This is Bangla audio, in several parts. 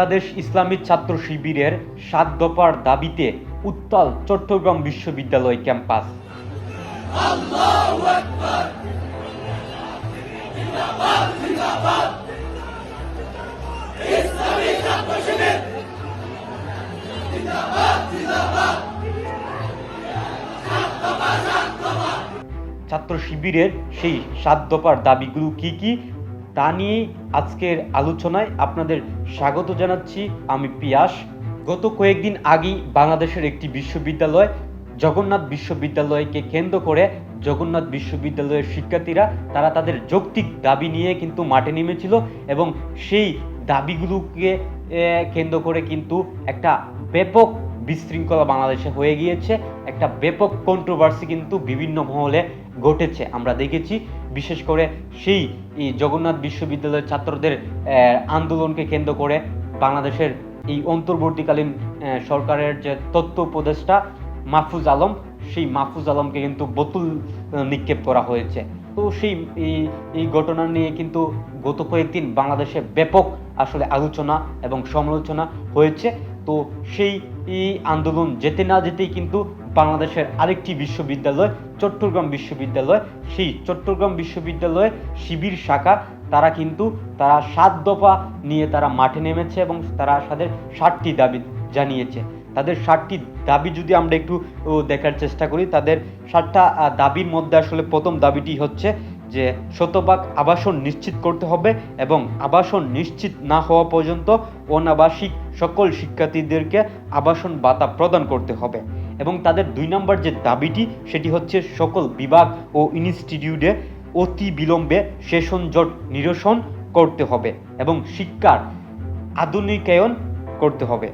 বাংলাদেশ ইসলামী ছাত্র শিবিরের সাত দফার দাবিতে উত্তাল চট্টগ্রাম বিশ্ববিদ্যালয় ক্যাম্পাস। ছাত্র শিবিরের সেই সাত দফার দাবিগুলো কি কি? তা নিয়ে আজকের আলোচনায় আপনাদের স্বাগত জানাচ্ছি। আমি পিয়াস। গত কয়েকদিন আগেই বাংলাদেশের একটি বিশ্ববিদ্যালয়, জগন্নাথ বিশ্ববিদ্যালয়কে কেন্দ্র করে জগন্নাথ বিশ্ববিদ্যালয়ের শিক্ষার্থীরা, তারা তাদের যৌক্তিক দাবি নিয়ে কিন্তু মাঠে নেমেছিল এবং সেই দাবিগুলোকে কেন্দ্র করে কিন্তু একটা ব্যাপক বিশৃঙ্খলা বাংলাদেশে হয়ে গিয়েছে। একটা ব্যাপক কন্ট্রোভার্সি কিন্তু বিভিন্ন মহলে ঘটেছে। আমরা দেখেছি বিশেষ করে সেই জগন্নাথ বিশ্ববিদ্যালয়ের ছাত্রদের আন্দোলনকে কেন্দ্র করে বাংলাদেশের এই অন্তর্বর্তীকালীন সরকারের যে তথ্য উপদেষ্টা মাহফুজ আলম, সেই মাহফুজ আলমকে কিন্তু বোতল নিক্ষেপ করা হয়েছে। তো সেই এই এই ঘটনা নিয়ে কিন্তু গত কয়েকদিন বাংলাদেশে ব্যাপক আসলে আলোচনা এবং সমালোচনা হয়েছে। তো সেই এই আন্দোলন যেতে না যেতেই কিন্তু বাংলাদেশের আরেকটি বিশ্ববিদ্যালয়, চট্টগ্রাম বিশ্ববিদ্যালয়। সেই চট্টগ্রাম বিশ্ববিদ্যালয়ে শিবির শাখা, তারা কিন্তু তারা সাত দফা নিয়ে তারা মাঠে নেমেছে এবং তারা তাদের ষাটটি দাবি জানিয়েছে। তাদের ষাটটি দাবি যদি আমরা একটু দেখার চেষ্টা করি, তাদের ষাটটা দাবির মধ্যে আসলে প্রথম দাবিটি হচ্ছে যে শতভাগ আবাসন নিশ্চিত করতে হবে এবং আবাসন নিশ্চিত না হওয়া পর্যন্ত অনাবাসিক সকল শিক্ষার্থীদেরকে আবাসন ভাতা প্রদান করতে হবে। এবং তাদের দুই নম্বর যে দাবিটি, সেটি হচ্ছে সকল বিভাগ ও ইনস্টিটিউটে অতি বিলম্বে সেশন জট নিরসন করতে হবে এবং শিক্ষার আধুনিকায়ন করতে হবে।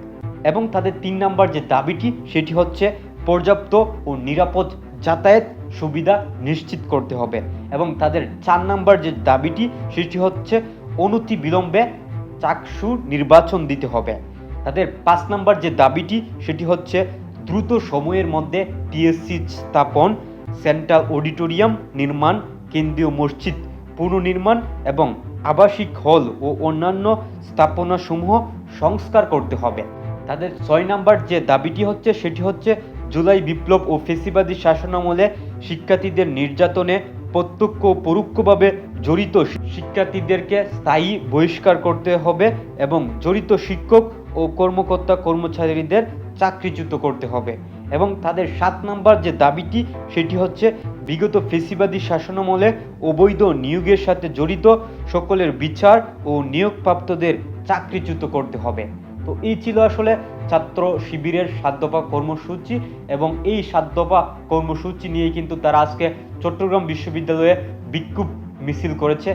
এবং তাদের তিন নম্বর যে দাবিটি, সেটি হচ্ছে পর্যাপ্ত ও নিরাপদ যাতায়াত সুবিধা নিশ্চিত করতে হবে। এবং তাদের চার নম্বর যে দাবিটি, সেটি হচ্ছে অনতি বিলম্বে চাকসু নির্বাচন দিতে হবে। তাদের পাঁচ নম্বর যে দাবিটি, সেটি হচ্ছে দ্রুত সময়ের মধ্যে টিএসসি স্থাপন, সেন্ট্রাল অডিটোরিয়াম নির্মাণ, কেন্দ্রীয় মসজিদ পুনর্নির্মাণ এবং আবাসিক হল ও অন্যান্য স্থাপনাসমূহ সংস্কার করতে হবে। তাদের ছয় নাম্বার যে দাবিটি হচ্ছে, সেটি হচ্ছে জুলাই বিপ্লব ও ফেসিবাদী শাসনামলে শিক্ষার্থীদের নির্যাতনে প্রত্যক্ষ ও পরোক্ষভাবে জড়িত শিক্ষার্থীদেরকে স্থায়ী বহিষ্কার করতে হবে এবং জড়িত শিক্ষক ও কর্মকর্তা কর্মচারীদের চাকরিচ্যুত করতে হবে এবং তাদের সাত নাম্বার যে দাবিটি, সেটি হচ্ছে বিগত ফেসিবাদী শাসনামলে অবৈধ নিয়োগের সাথে জড়িত সকলের বিচার ও নিয়োগপ্রাপ্তদের চাকরিচ্যুত করতে হবে। তো এই ছিল আসলে ছাত্র শিবিরের দফা কর্মসূচি এবং এই দফা কর্মসূচি নিয়ে কিন্তু তারা আজকে চট্টগ্রাম বিশ্ববিদ্যালয়ে বিক্ষোভ মিছিল করেছে।